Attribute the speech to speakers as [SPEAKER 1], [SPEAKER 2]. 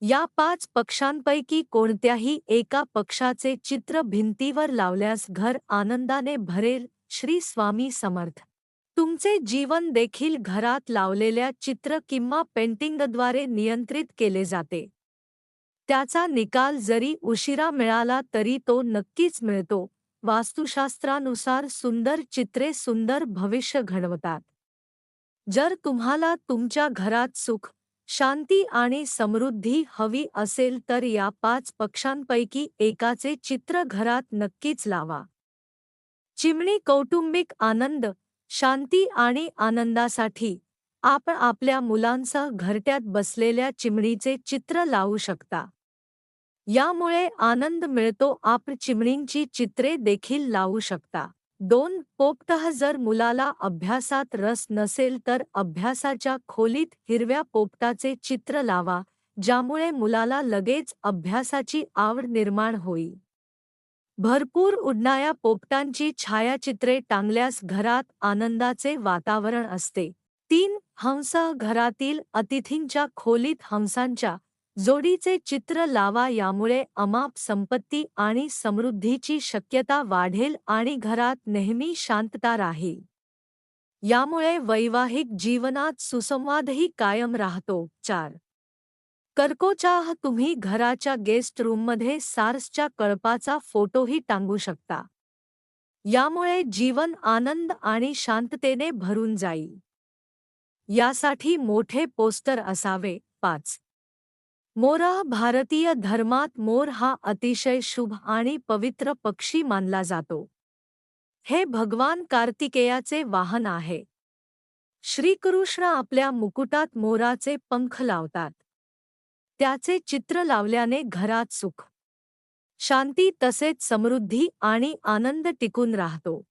[SPEAKER 1] या पाच पक्षांपैकी कोणत्याही एका पक्षाचे चित्र भिंतीवर लावल्यास घर आनंदाने भरेल श्री स्वामी समर्थ. तुमचे जीवन देखील घरात लावलेल्या चित्र किंवा पेंटिंगद्वारे नियंत्रित केले जाते. त्याचा निकाल जरी उशिरा मिळाला तरी तो नक्कीच मिळतो. वास्तुशास्त्रानुसार सुंदर चित्रे सुंदर भविष्य घडवतात. जर तुम्हाला तुमच्या घरात सुख शांती आणि समृद्धी हवी असेल तर या पाच पक्षांपैकी एकाचे चित्र घरात नक्कीच लावा. चिमणी कौटुंबिक आनंद शांती आणि आनंदासाठी आपण आपल्या मुलांसह घरट्यात बसलेल्या चिमणीचे चित्र लावू शकता. यामुळे आनंद मिळतो आप चिमणींची चित्रे देखील लावू शकता. दोन पोपटह जर मुलाला अभ्यासात रस नसेल तर अभ्यासाच्या खोलीत हिरव्या पोपटाचे चित्र लावा ज्यामुळे मुलाला लगेच अभ्यासाची आवड निर्माण होईल. भरपूर उडणाऱ्या पोपटांची छायाचित्रे टांगल्यास घरात आनंदाचे वातावरण असते. तीन हंस घरातील अतिथींच्या खोलीत हंसांच्या जोडीचे चित्र लावा यामुळे अमाप संपत्ती आणि समृद्धीची शक्यता वाढेल आणि घरात नेहमी शांतता राहील. यामुळे वैवाहिक जीवनात सुसंवादही कायम राहतो. चार. कर्कोचाह तुम्ही घराच्या गेस्ट रूममध्ये सार्सच्या कळपाचा फोटोही टांगू शकता. यामुळे जीवन आनंद आणि शांततेने भरून जाईल. यासाठी मोठे पोस्टर असावे. पाच. मोरा भारतीय धर्मात मोर हा अतिशय शुभ आणि पवित्र पक्षी मानला जातो. हे भगवान कार्तिकेयाचे वाहन आहे. श्रीकृष्ण आपल्या मुकुटात मोराचे पंख लावतात. त्याचे चित्र लावल्याने घरात सुख. शांती तसेच समृद्धी आणि आनंद टिकून राहतो.